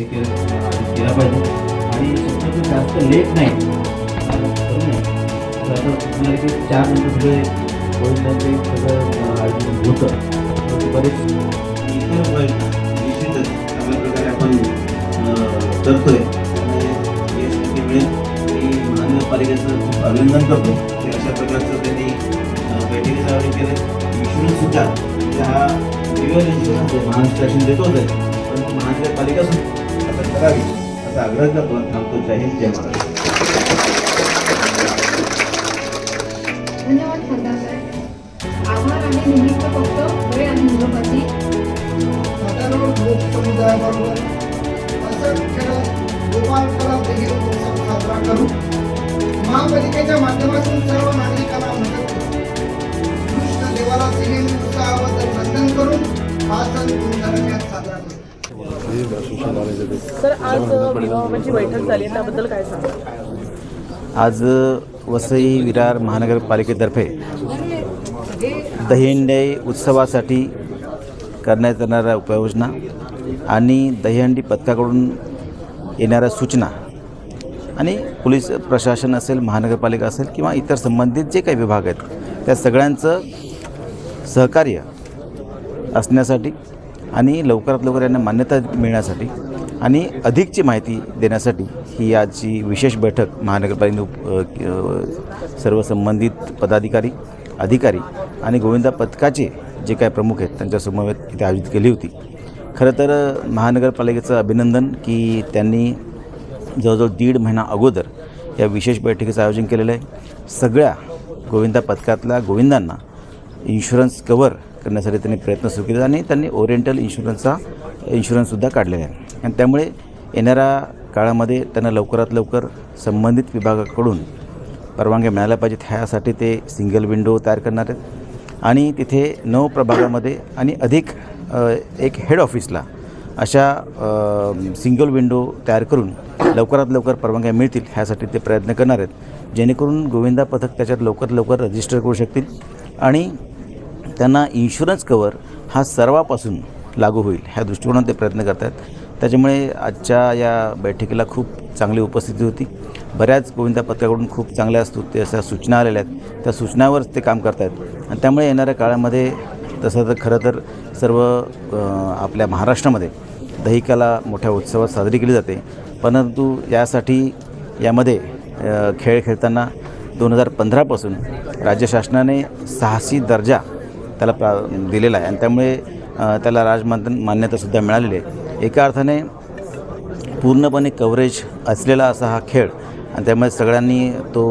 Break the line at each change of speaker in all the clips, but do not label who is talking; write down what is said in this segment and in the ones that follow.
हे केला पाहिजे. आणि शक्यतो जास्त लेट नाही. तुम्हाला की चार नंतर पुढे गोविंदांचे सगळं आयोजन होतं. बरेच
इतर निश्चितच चांगल्या प्रकारे आपण करतोय. त्यामुळे यश मिळेल. मी महानगरपालिकेचं खूप अभिनंदन करतो की अशा प्रकारचं त्यांनी बैठकीचं आयोजन केलं इन्शुरन्ससुद्धा म्हणजे हा रिअल इन्शुरन्स आहे महाराष्ट्र शासन देतोच आहे. परंतु महानगरपालिका सुद्धा करावी असा आग्रह करतो थांबतो. जय हिंद जय महाराष्ट्र.
धन्यवाद खासदार साहेब. आभार आणि निमित्त फक्त वेळ आणि मुलाखती
हजारो लोक समुदायाबरोबर असं खेळत गोपाल कला देखील साजरा करू महापालिकेच्या माध्यमातून सर्व
आज विभागाची बैठक झाली त्याबद्दल काय सांगा
आज वसई विरार महानगरपालिकेतर्फे दहीहंडी उत्सवासाठी करण्यात येणाऱ्या उपाययोजना आणि दहीहंडी पथकाकडून येणाऱ्या सूचना आणि पोलीस प्रशासन असेल महानगरपालिका असेल किंवा इतर संबंधित जे काही विभाग आहेत त्या सगळ्यांचं सहकार्य असण्यासाठी आणि लवकरात लवकर यांना मान्यता मिळण्यासाठी आणि अधिकची माहिती देण्यासाठी ही आजची विशेष बैठक महानगरपालिकेने सर्व संबंधित पदाधिकारी अधिकारी आणि गोविंदा पथकाचे जे काही प्रमुख आहेत त्यांच्यासमवेत इथे आयोजित केली होती. खरं तर महानगरपालिकेचं अभिनंदन की त्यांनी जवळजवळ दीड महिना अगोदर या विशेष बैठकीचं आयोजन केलेलं आहे. सगळ्या गोविंदा पथकातल्या गोविंदांना इन्शुरन्स कवर करण्यासाठी त्यांनी प्रयत्न सुरू केले आणि त्यांनी ओरिएंटल इन्शुरन्सचा इन्शुरन्ससुद्धा काढलेला आहे. आणि त्यामुळे येणाऱ्या काळामध्ये त्यांना लवकरात लवकर संबंधित विभागाकडून परवानग्या मिळाल्या पाहिजेत ह्यासाठी ते सिंगल विंडो तयार करणार आहेत. आणि तिथे नऊ प्रभागामध्ये आणि अधिक एक हेड ऑफिसला अशा सिंगल विंडो तयार करून लवकरात लवकर परवानग्या मिळतील ह्यासाठी ते प्रयत्न करणार आहेत. जेणेकरून गोविंदा पथक त्याच्यात लवकरात लवकर रजिस्टर करू शकतील आणि त्यांना इन्शुरन्स कवर हा सर्वापासून लागू होईल ह्या दृष्टिकोनात ते प्रयत्न करत आहेत त्याच्यामुळे आजच्या या बैठकीला खूप चांगली उपस्थिती होती. बऱ्याच गोविंदा पथकाकडून खूप चांगल्या स्तुत्य ते अशा सूचना आलेल्या आहेत. त्या सूचनावरच ते काम करत आहेत आणि त्यामुळे येणाऱ्या काळामध्ये तसं तर खरं तर सर्व आपल्या महाराष्ट्रामध्ये दहिकाला मोठ्या उत्सवात साजरी केली जाते. परंतु यासाठी यामध्ये खेळ खेळताना दोन हजार पंधरापासून राज्य शासनाने साहसी दर्जा त्याला प्रा दिलेला आहे. आणि त्यामुळे त्याला राजमान मान्यतासुद्धा मिळालेली आहे. एका अर्थाने पूर्णपणे कव्हरेज असलेला असा हा खेळ आणि त्यामुळे सगळ्यांनी तो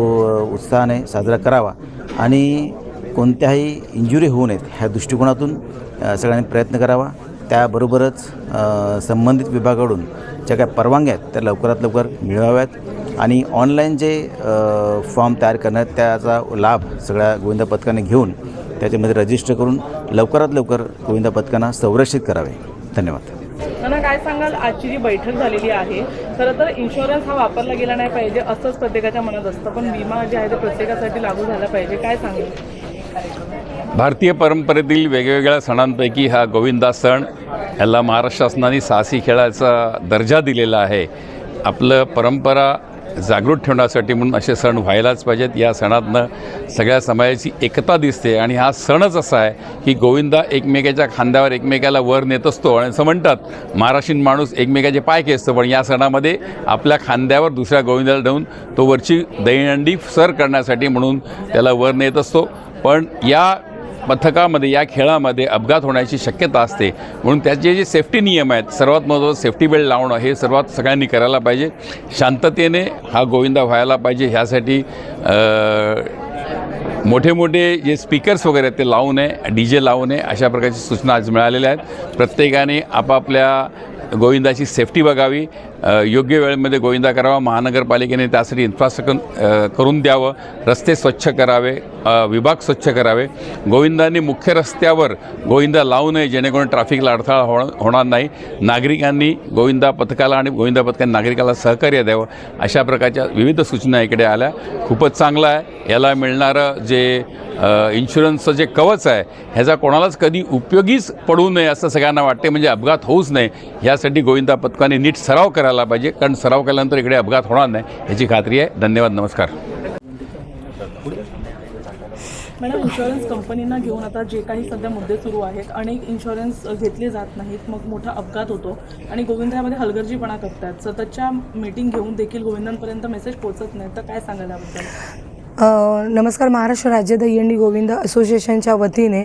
उत्साहाने साजरा करावा आणि कोणत्याही इंजुरी होऊ नयेत ह्या दृष्टिकोनातून सगळ्यांनी प्रयत्न करावा. त्याबरोबरच संबंधित विभागाकडून ज्या काही परवानग्या आहेत त्या लवकरात लवकर मिळवाव्यात आणि ऑनलाईन जे फॉर्म तयार करण्यात त्याचा लाभ सगळ्या गोविंदा पथकाने घेऊन त्याच्यामध्ये रजिस्टर करून लवकरात लवकर गोविंदा पथकांना संरक्षित करावे. धन्यवाद.
काय सांगाल? आजची जी बैठक झालेली आहे खरं तर इन्शुरन्स हा वापरला गेला नाही पाहिजे असंच प्रत्येकाच्या मनात असतं. पण विमा जे आहे ते प्रत्येकासाठी लागू झाला पाहिजे. काय सांगेल?
भारतीय परंपरेतील वेगवेगळ्या सणांपैकी हा गोविंदा सण याला महाराष्ट्र शासनाने साहसी खेळाचा दर्जा दिलेला आहे. आपलं परंपरा जागृत ठेवण्यासाठी म्हणून असे सण व्हायलाच पाहिजेत. या सणातनं सगळ्या समाजाची एकता दिसते आणि हा सणच असा आहे की गोविंदा एकमेकाच्या खांद्यावर एकमेकाला वर नेत असतो आणि असं म्हणतात महाराष्ट्रीयन माणूस एकमेकाचे पाय खेचतो. पण या सणामध्ये आपल्या खांद्यावर दुसऱ्या गोविंदाला ठेवून तो वरची दहीहंडी सर करण्यासाठी म्हणून त्याला वर नेत असतो. पण या पथकामध्ये या खेळामध्ये अपघात होण्याची शक्यता असते. म्हणून त्याचे जे सेफ्टी नियम आहेत सर्वात महत्त्वाचं सेफ्टी बेल्ट लावणं हे सर्वात सगळ्यांनी करायला पाहिजे. शांततेने हा गोविंदा व्हायला पाहिजे. ह्यासाठी मोठे मोठे जे स्पीकर्स वगैरे आहेत ते लावू नये डी जे लावू नये अशा प्रकारची सूचना आज मिळालेल्या आहेत. प्रत्येकाने आपापल्या गोविंदाची सेफ्टी बघावी. योग्य वेळेमध्ये गोविंदा करावा महानगरपालिकेने त्यासाठी इन्फ्रास्ट्रक्चर करून द्यावं रस्ते स्वच्छ करावे विभाग स्वच्छ करावे. गोविंदांनी मुख्य रस्त्यावर गोविंदा लावू नये जेणेकरून ट्रॅफिकला अडथळा हो होणार नाही. नागरिकांनी गोविंदा पथकाला आणि गोविंदा पथकाने नागरिकाला सहकार्य द्यावं अशा प्रकारच्या विविध सूचना इकडे आल्या. खूपच चांगलं आहे. याला मिळणारं जे इन्शुरन्सचं जे कवच आहे ह्याचा कोणालाच कधी उपयोगीच पडू नये असं सगळ्यांना वाटते म्हणजे अपघात होऊच नये. यासाठी गोविंदा पथकाने नीट सराव करा करायला पाहिजे. कारण सराव केल्यानंतर इकडे अपघात होणार नाही ह्याची खात्री आहे. धन्यवाद नमस्कार.
मॅडम इन्शुरन्स कंपनींना घेऊन आता जे काही सध्या मुद्दे सुरू आहेत अनेक इन्शुरन्स घेतले जात नाहीत मग मोठा अपघात होतो आणि गोविंदामध्ये हलगर्जीपणा करतात. सततच्या मीटिंग घेऊन देखील गोविंदांपर्यंत मेसेज पोहोचत नाही तर काय सांगायला याबद्दल?
नमस्कार महाराष्ट्र राज्य दहीहंडी गोविंद असोसिएशनच्या वतीने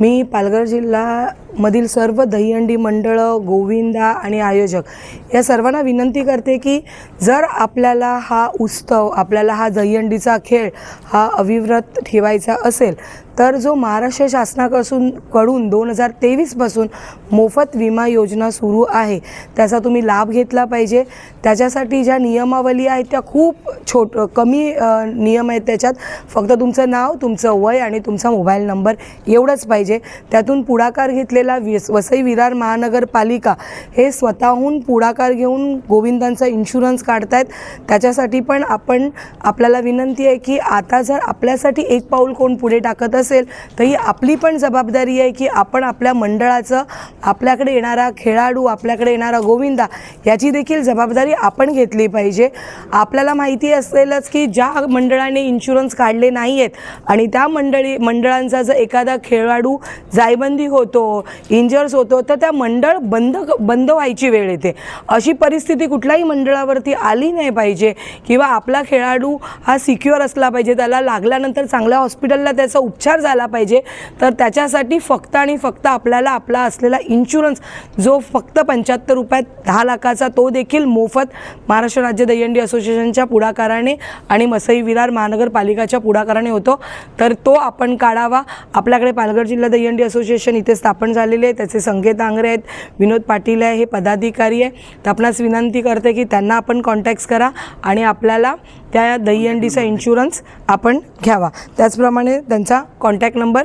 मी पालघर जिल्ह्यामधील सर्व दहीहंडी मंडळं गोविंदा आणि आयोजक या सर्वांना विनंती करते की जर आपल्याला हा उत्सव आपल्याला हा दहीहंडीचा खेळ हा अविव्रत ठेवायचा असेल तर जो महाराष्ट्र शासनाकडून कडून दोन हजार तेवीसपासून मोफत विमा योजना सुरू आहे त्याचा तुम्ही लाभ घेतला पाहिजे. त्याच्यासाठी ज्या नियमावली आहेत त्या खूप छोट कमी नियम आहेत त्याच्यात. फक्त तुमचं नाव तुमचं वय आणि तुमचा मोबाईल नंबर एवढंच पाहिजे. त्यातून पुढाकार घेतलेला विस वसई विरार महानगरपालिका हे स्वतःहून पुढाकार घेऊन गोविंदांचा इन्शुरन्स काढतायत. त्याच्यासाठी पण आपण आपल्याला विनंती आहे की आता जर आपल्यासाठी एक पाऊल कोण पुढे टाकत असेल तर ही आपली पण जबाबदारी आहे की आपण आपल्या मंडळाचं आपल्याकडे येणारा खेळाडू आपल्याकडे येणारा गोविंदा याची देखील जबाबदारी आपण घेतली पाहिजे. आपल्याला माहिती असेलच की ज्या मंडळाने इन्शुरन्स काढले नाही आहेत आणि त्या मंडळी मंडळांचा जर एखादा खेळाडू जायबंदी होतो इंजर्स होतो तर त्या मंडळ बंद बंद व्हायची वेळ येते. अशी परिस्थिती कुठल्याही मंडळावरती आली नाही पाहिजे किंवा आपला खेळाडू हा सिक्युअर असला पाहिजे त्याला लागल्यानंतर चांगल्या हॉस्पिटलला त्याचा उपचार झाला पाहिजे. तर त्याच्यासाठी फक्त आणि फक्त आपल्याला आपला असलेला इन्शुरन्स जो फक्त पंच्याहत्तर रुपयात दहा लाखाचा तो देखील मोफत महाराष्ट्र राज्य दहीहंडी असोसिएशनच्या पुढाकाराने आणि मसई विरार महानगरपालिकाच्या पुढाकाराने होतो. तर तो आपण काढावा. आपल्याकडे पालघर जिल्हा दहीहंडी असोसिएशन इथे स्थापन झालेले आहे त्याचे संकेत आंग्रे आहेत. विनोद पाटील आहे. हे पदाधिकारी आहे. तर आपणास विनंती करते की त्यांना आपण कॉन्टॅक्ट करा आणि आपल्याला त्या दहीहंडीचा इन्शुरन्स आपण घ्यावा. त्याचप्रमाणे त्यांचा contact number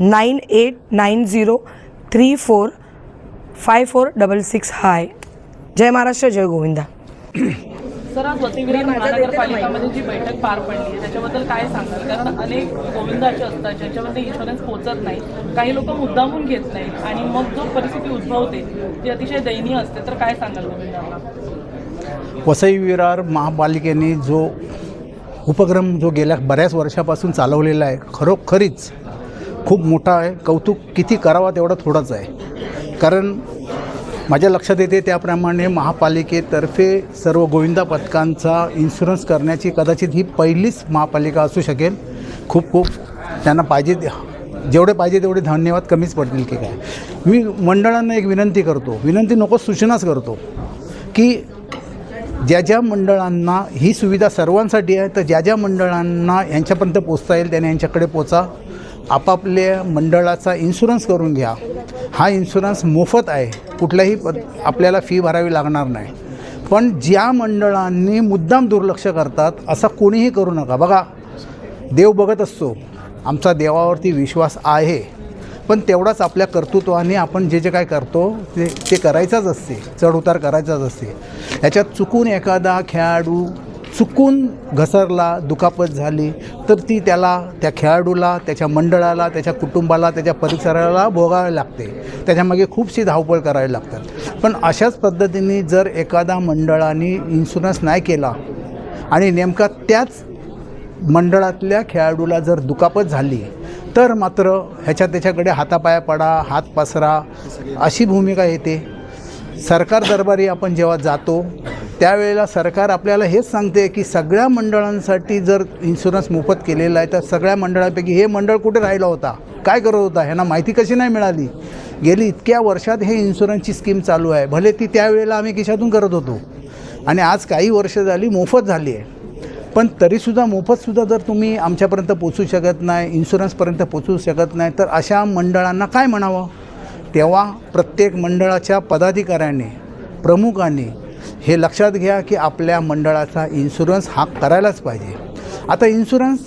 nine eight nine zero three four five four double six हा आहे जय महाराष्ट्र जय गोविंदा.
सर आज वसई विरार महानगरपालिकामध्ये जी बैठक पार पडली आहे त्याच्याबद्दल काय सांगाल? कारण अनेक गोविंदा असे असतात ज्यांच्यामध्ये इन्शुरन्स पोहोचत नाही काही लोक मुद्दामून घेत नाहीत आणि मग जो परिस्थिती उद्भवते ती अतिशय दयनीय असते. तर काय सांगाल गोविंदांना?
वसई विरार महापालिकेने जो उपक्रम जो गेल्या बऱ्याच वर्षापासून चालवलेला आहे खरोखरीच खूप मोठा आहे. कौतुक किती करावा तेवढा थोडाच आहे. कारण माझ्या लक्षात येते त्याप्रमाणे महापालिकेतर्फे सर्व गोविंदा पथकांचा इन्शुरन्स करण्याची कदाचित ही पहिलीच महापालिका असू शकेल. खूप खूप त्यांना पाहिजे जेवढे पाहिजे तेवढे धन्यवाद कमीच पडतील की काय मी मंडळांना एक विनंती करतो विनंती नको सूचनाच करतो की ज्या ज्या मंडळांना ही सुविधा सर्वांसाठी आहे तर ज्या ज्या मंडळांना यांच्यापर्यंत पोचता येईल त्याने यांच्याकडे पोचा. आपापल्या मंडळाचा इन्शुरन्स करून घ्या. हा इन्शुरन्स मोफत आहे. कुठल्याही पद आपल्याला फी भरावी लागणार नाही. पण ज्या मंडळांनी मुद्दाम दुर्लक्ष करतात असा कोणीही करू नका. बघा देव बघत असतो. आमचा देवावरती विश्वास आहे. पण तेवढाच आपल्या कर्तृत्वाने आपण जे जे काय करतो ते ते करायचाच असते. चढउतार करायचाच असते. याच्यात चुकून एखादा खेळाडू चुकून घसरला दुखापत झाली तर ती त्याला त्या खेळाडूला त्याच्या मंडळाला त्याच्या कुटुंबाला त्याच्या परिसराला भोगावे लागते. त्याच्यामागे खूपशी धावपळ करावी लागतात. पण अशाच पद्धतीने जर एखादा मंडळाने इन्शुरन्स नाही केला आणि नेमका त्याच मंडळातल्या खेळाडूला जर दुखापत झाली तर मात्र ह्याच्या त्याच्याकडे हातापाया पडा हात पसरा अशी भूमिका येते. सरकार दरबारी आपण जेव्हा जातो त्यावेळेला सरकार आपल्याला हेच सांगते की सगळ्या मंडळांसाठी जर इन्शुरन्स मोफत केलेला आहे तर सगळ्या मंडळांपैकी हे मंडळ कुठे राहिला होता? काय करत होता? ह्यांना माहिती कशी नाही मिळाली? गेली इतक्या वर्षात हे इन्शुरन्सची स्कीम चालू आहे. भले ती त्यावेळेला आम्ही खिशातून करत होतो. आणि आज काही वर्ष झाली मोफत झाली आहे. पण तरीसुद्धा मोफतसुद्धा जर तुम्ही आमच्यापर्यंत पोचू शकत नाही इन्शुरन्सपर्यंत पोचू शकत नाही तर अशा मंडळांना काय म्हणावं? तेव्हा प्रत्येक मंडळाच्या पदाधिकाऱ्याने प्रमुखाने हे लक्षात घ्या की आपल्या मंडळाचा इन्शुरन्स हा करायलाच पाहिजे. आता इन्शुरन्स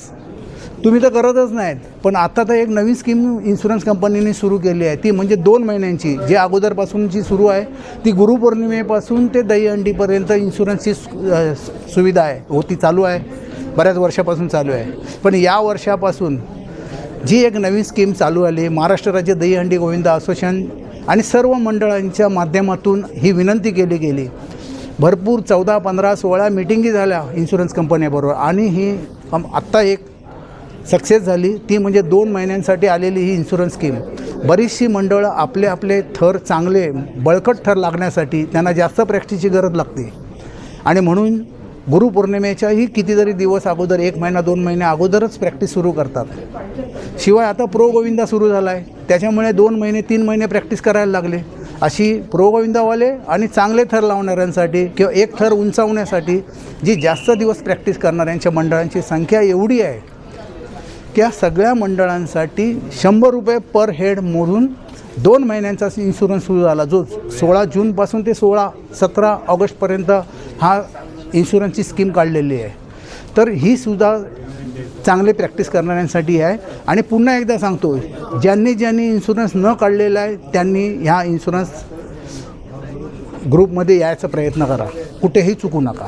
तुम्ही तर करतच नाहीत. पण आता तर एक नवीन स्कीम इन्शुरन्स कंपनीने सुरू केली आहे. ती म्हणजे दोन महिन्यांची. जी अगोदरपासून जी सुरू आहे ती गुरुपौर्णिमेपासून ते दहीहंडीपर्यंत इन्शुरन्सची सुविधा आहे. हो ती चालू आहे. बऱ्याच वर्षापासून चालू आहे. पण या वर्षापासून जी एक नवीन स्कीम चालू आली महाराष्ट्र राज्य दहीहंडी गोविंद असोसिएशन आणि सर्व मंडळांच्या माध्यमातून ही विनंती केली गेली. भरपूर चौदा पंधरा सोळा मिटिंगी झाल्या इन्शुरन्स कंपन्याबरोबर आणि ही आत्ता एक सक्सेस झाली ती म्हणजे दोन महिन्यांसाठी आलेली ही इन्शुरन्स स्कीम बरीचशी मंडळं आपले आपले थर चांगले बळकट थर लागण्यासाठी त्यांना जास्त प्रॅक्टिसची गरज लागते. आणि म्हणून गुरुपौर्णिमेच्याही कितीतरी दिवस अगोदर एक महिना दोन महिने अगोदरच प्रॅक्टिस सुरू करतात. शिवाय आता प्रो गोविंदा सुरू झाला आहे त्याच्यामुळे दोन महिने तीन महिने प्रॅक्टिस करायला लागले. अशी प्रो गोविंदावाले आणि चांगले थर लावणाऱ्यांसाठी किंवा एक थर उंचावण्यासाठी जी जास्त दिवस प्रॅक्टिस करणाऱ्यांच्या मंडळांची संख्या एवढी आहे त्या सगळ्या मंडळांसाठी शंभर रुपये पर हेड मोडून दोन महिन्यांचा इन्शुरन्स सुरू झाला. जो सोळा जूनपासून ते सोळा सतरा ऑगस्टपर्यंत हा इन्शुरन्सची स्कीम काढलेली आहे. तर ही सुद्धा चांगले प्रॅक्टिस करणाऱ्यांसाठी आहे. आणि पुन्हा एकदा सांगतो ज्यांनी ज्यांनी इन्शुरन्स न काढलेला आहे त्यांनी ह्या इन्शुरन्स ग्रुपमध्ये यायचा प्रयत्न करा. कुठेही चुकू नका.